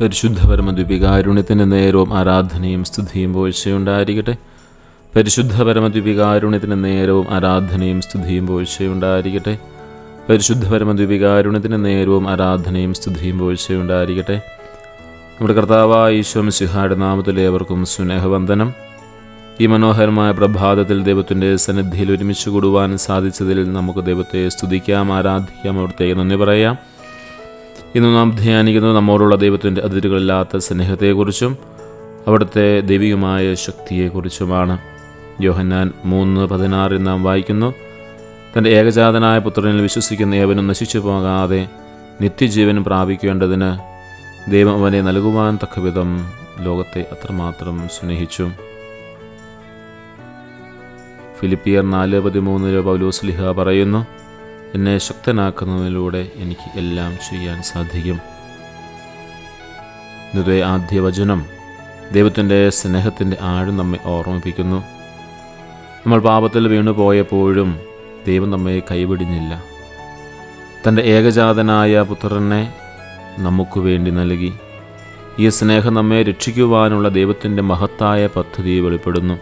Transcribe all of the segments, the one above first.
പരിശുദ്ധ പരമദ്വിപികാരുണ്യത്തിന്റെ നേരവും ആരാധനയും സ്തുതിയും പോഴ്ചയുണ്ടായിരിക്കട്ടെ. പരിശുദ്ധ പരമദ്വിപികാരുണ്യത്തിന്റെ നേരവും ആരാധനയും സ്തുതിയും പോഴ്ചയുണ്ടായിരിക്കട്ടെ. പരിശുദ്ധ പരമദ്വിപികാരുണ്യത്തിന്റെ നേരവും ആരാധനയും സ്തുതിയും പോഴ്ചയുണ്ടായിരിക്കട്ടെ. നമ്മുടെ കർത്താവായ ഈശ്വം സിഹാരുടെ നാമത്തിൽ ഏവർക്കും സ്നേഹവന്ദനം. ഈ മനോഹരമായ പ്രഭാതത്തിൽ ദൈവത്തിന്റെ സന്നിധിയിൽ ഒരുമിച്ച് കൂടുവാൻ സാധിച്ചതിൽ നമുക്ക് ദൈവത്തെ സ്തുതിക്കാം ആരാധിക്കാം അവിടുത്തേക്ക് നന്ദി പറയാം. ഇന്ന് നാം ധ്യാനിക്കുന്നത് നമ്മോടുള്ള ദൈവത്തിന്റെ അതിരുകളില്ലാത്ത സ്നേഹത്തെക്കുറിച്ചും അവിടുത്തെ ദൈവികമായ ശക്തിയെക്കുറിച്ചുമാണ്. യോഹന്നാൻ മൂന്ന് പതിനാറിൽ നാം വായിക്കുന്നു തന്റെ ഏകജാതനായ പുത്രനിൽ വിശ്വസിക്കുന്ന ഏവനും നശിച്ചു പോകാതെ നിത്യജീവൻ പ്രാപിക്കേണ്ടതിന് ദൈവം അവനെ നൽകുവാൻ തക്കവിധം ലോകത്തെ അത്രമാത്രം സ്നേഹിച്ചു. ഫിലിപ്പിയർ നാല് പതിമൂന്നിൽ പൗലോസ്ലിഹ പറയുന്നു എന്നെ ശക്തനാക്കുന്നതിലൂടെ എനിക്ക് എല്ലാം ചെയ്യാൻ സാധിക്കും. ഇന്നത്തെ ആദ്യ വചനം ദൈവത്തിന്റെ സ്നേഹത്തിന്റെ ആഴം നമ്മെ ഓർമ്മിപ്പിക്കുന്നു. നമ്മൾ പാപത്തിൽ വീണു പോയപ്പോഴും ദൈവം നമ്മെ കൈവിടിഞ്ഞില്ല. തന്റെ ഏകജാതനായ പുത്രനെ നമുക്ക് വേണ്ടി നൽകി. ഈ സ്നേഹം നമ്മെ രക്ഷിക്കുവാനുള്ള ദൈവത്തിന്റെ മഹത്തായ പദ്ധതി വെളിപ്പെടുന്നു.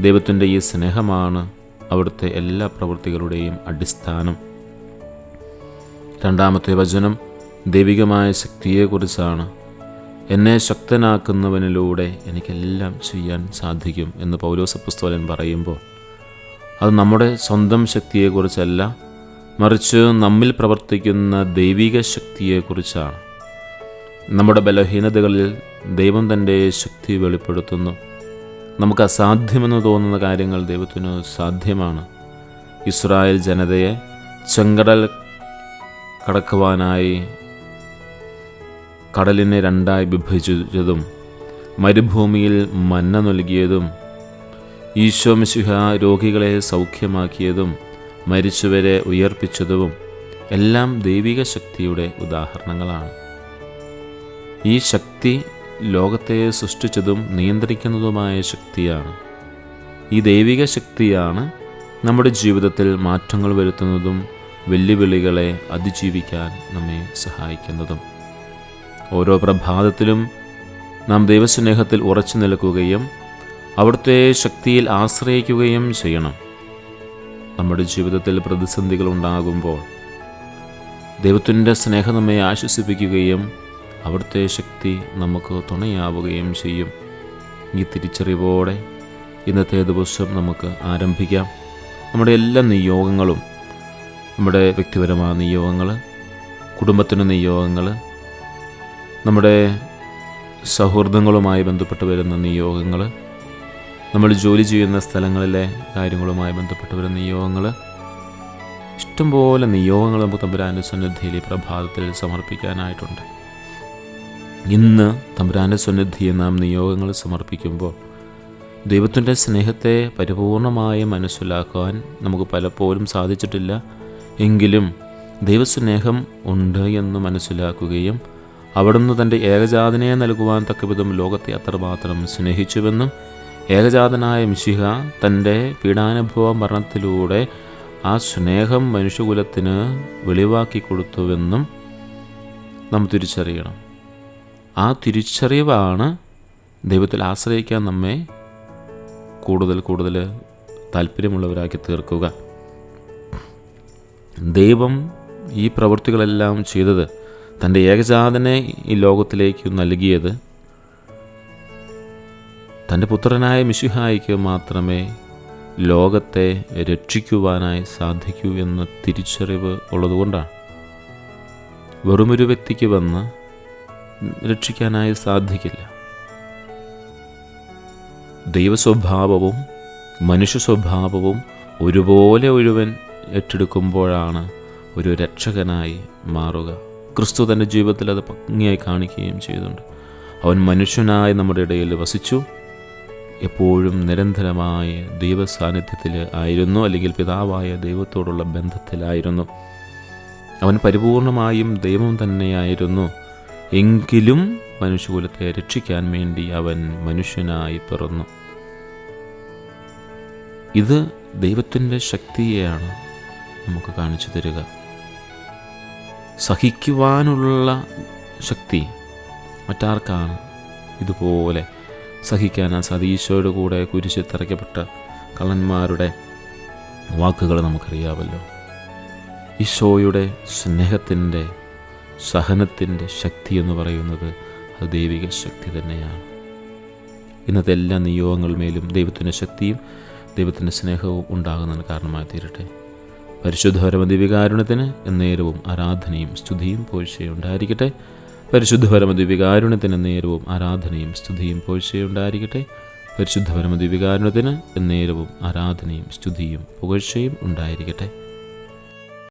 ദൈവത്തിന്റെ ഈ സ്നേഹമാണ് അവിടുത്തെ എല്ലാ പ്രവൃത്തികളുടെയും അടിസ്ഥാനം. രണ്ടാമത്തെ വചനം ദൈവികമായ ശക്തിയെക്കുറിച്ചാണ്. എന്നെ ശക്തനാക്കുന്നവനിലൂടെ എനിക്കെല്ലാം ചെയ്യാൻ സാധിക്കും എന്ന് പൗലോസപ്പുസ്തോലൻ പറയുമ്പോൾ അത് നമ്മുടെ സ്വന്തം ശക്തിയെക്കുറിച്ചല്ല മറിച്ച് നമ്മിൽ പ്രവർത്തിക്കുന്ന ദൈവിക ശക്തിയെക്കുറിച്ചാണ്. നമ്മുടെ ബലഹീനതകളിൽ ദൈവം തന്റെ ശക്തി വെളിപ്പെടുത്തുന്നു. നമുക്ക് അസാധ്യമെന്ന് തോന്നുന്ന കാര്യങ്ങൾ ദൈവത്തിന് സാധ്യമാണ്. ഇസ്രായേൽ ജനതയെ ചെങ്കടൽ കടക്കുവാനായി കടലിനെ രണ്ടായി വിഭജിച്ചതും മരുഭൂമിയിൽ മന്ന നൽകിയതും ഈശോ മിശിഹ രോഗികളെ സൗഖ്യമാക്കിയതും മരിച്ചവരെ ഉയർപ്പിച്ചതും എല്ലാം ദൈവിക ശക്തിയുടെ ഉദാഹരണങ്ങളാണ്. ഈ ശക്തി ലോകത്തെ സൃഷ്ടിച്ചതും നിയന്ത്രിക്കുന്നതുമായ ശക്തിയാണ്. ഈ ദൈവിക ശക്തിയാണ് നമ്മുടെ ജീവിതത്തിൽ മാറ്റങ്ങൾ വരുത്തുന്നതും വെല്ലുവിളികളെ അതിജീവിക്കാൻ നമ്മെ സഹായിക്കുന്നതും. ഓരോ പ്രഭാതത്തിലും നാം ദൈവസ്നേഹത്തിൽ ഉറച്ചു നിൽക്കുകയും അവിടുത്തെ ശക്തിയിൽ ആശ്രയിക്കുകയും ചെയ്യണം. നമ്മുടെ ജീവിതത്തിൽ പ്രതിസന്ധികൾ ഉണ്ടാകുമ്പോൾ ദൈവത്തിന്റെ സ്നേഹം നമ്മെ ആശ്വസിപ്പിക്കുകയും അവിടുത്തെ ശക്തി നമുക്ക് തുണയാവുകയും ചെയ്യും. ഈ തിരിച്ചറിവോടെ ഇന്നത്തെ ദിവസം നമുക്ക് ആരംഭിക്കാം. നമ്മുടെ എല്ലാ നിയോഗങ്ങളും നമ്മുടെ വ്യക്തിപരമായ നിയോഗങ്ങൾ കുടുംബത്തിന്റെ നിയോഗങ്ങൾ നമ്മുടെ സൗഹൃദങ്ങളുമായി ബന്ധപ്പെട്ട് വരുന്ന നിയോഗങ്ങൾ നമ്മൾ ജോലി ചെയ്യുന്ന സ്ഥലങ്ങളിലെ കാര്യങ്ങളുമായി ബന്ധപ്പെട്ട് വരുന്ന നിയോഗങ്ങൾ ഇഷ്ടംപോലെ നിയോഗങ്ങൾ നമുക്ക് തമ്പുരാന്റെ സന്നിധിയിൽ പ്രഭാതത്തിൽ സമർപ്പിക്കാനായിട്ടുണ്ട്. ഇന്ന് തമ്പുരാന്റെ സന്നിധിയെ നാം നിയോഗങ്ങൾ സമർപ്പിക്കുമ്പോൾ ദൈവത്തിന്റെ സ്നേഹത്തെ പരിപൂർണമായി മനസ്സിലാക്കുവാൻ നമുക്ക് പലപ്പോഴും സാധിച്ചിട്ടില്ല. എങ്കിലും ദൈവസ്നേഹം ഉണ്ട് എന്ന് മനസ്സിലാക്കുകയും അവിടുന്ന് തന്റെ ഏകജാതനെ നൽകുവാൻ തക്കവിധം ലോകത്തെ അത്രമാത്രം സ്നേഹിച്ചുവെന്നും ഏകജാതനായ മിശിഹ തന്റെ പീഡാനുഭവ മരണത്തിലൂടെ ആ സ്നേഹം മനുഷ്യകുലത്തിന് വെളിവാക്കി കൊടുത്തുവെന്നും നാം തിരിച്ചറിയണം. ആ തിരിച്ചറിവാണ് ദൈവത്തിൽ ആശ്രയിക്കാൻ നമ്മെ കൂടുതൽ കൂടുതൽ താല്പര്യമുള്ളവരാക്കി തീർക്കുക. ദൈവം ഈ പ്രവൃത്തികളെല്ലാം ചെയ്തത് തന്റെ ഏകജാതനെ ഈ ലോകത്തിലേക്ക് നൽകിയത് തന്റെ പുത്രനായ മിശുഹായിക്ക് മാത്രമേ ലോകത്തെ രക്ഷിക്കുവാനായി സാധിക്കൂ എന്ന തിരിച്ചറിവ് ഉള്ളതുകൊണ്ടാണ്. വെറുമൊരു വ്യക്തിക്ക് വന്ന് രക്ഷിക്കാനായി സാധിക്കില്ല. ദൈവസ്വഭാവവും മനുഷ്യ സ്വഭാവവും ഒരുപോലെ ഒരുവൻ ഏറ്റെടുക്കുമ്പോഴാണ് ഒരു രക്ഷകനായി മാറുക. ക്രിസ്തു തന്റെ ജീവിതത്തിൽ അത് ഭംഗിയായി കാണിക്കുകയും ചെയ്തിട്ടുണ്ട് അവൻ മനുഷ്യനായി നമ്മുടെ ഇടയിൽ വസിച്ചു. എപ്പോഴും നിരന്തരമായ ദൈവ സാന്നിധ്യത്തിൽ ആയിരുന്നു അല്ലെങ്കിൽ പിതാവായ ദൈവത്തോടുള്ള ബന്ധത്തിലായിരുന്നു. അവൻ പരിപൂർണമായും ദൈവം തന്നെയായിരുന്നു. എങ്കിലും മനുഷ്യകുലത്തെ രക്ഷിക്കാൻ വേണ്ടി അവൻ മനുഷ്യനായി പിറന്നു. ഇത് ദൈവത്തിന്റെ ശക്തിയെയാണ് നമുക്ക് കാണിച്ചു തരിക. സഹിക്കുവാനുള്ള ശക്തി മറ്റാർക്കാണ്? ഇതുപോലെ സഹിക്കാൻ ആ സതീശോയുടെ കൂടെ കുരിശിൽ തറയ്ക്കപ്പെട്ട കള്ളന്മാരുടെ വാക്കുകൾ നമുക്കറിയാമല്ലോ. ഈശോയുടെ സ്നേഹത്തിന്റെ സഹനത്തിന്റെ ശക്തി എന്ന് പറയുന്നത് അത് ദൈവിക ശക്തി തന്നെയാണ്. ഇന്നത്തെ എല്ലാ നിയോഗങ്ങളുമേലും ദൈവത്തിന്റെ ശക്തിയും ദൈവത്തിന്റെ സ്നേഹവും ഉണ്ടാകുന്നതിന് കാരണമായി തീരട്ടെ പരിശുദ്ധ പരമദിവികാരുണ്യത്തിന് എന്നേരവും ആരാധനയും സ്തുതിയും പോഴ്ചയും ഉണ്ടായിരിക്കട്ടെ. പരിശുദ്ധ പരമദിവികാരുണ്യത്തിന് എന്നേരവും ആരാധനയും സ്തുതിയും പോഴ്ചയും ഉണ്ടായിരിക്കട്ടെ. പരിശുദ്ധ പരമദിവികാരുണ്യത്തിന് എന്നേരവും ആരാധനയും സ്തുതിയും പുകഴ്ചയും ഉണ്ടായിരിക്കട്ടെ.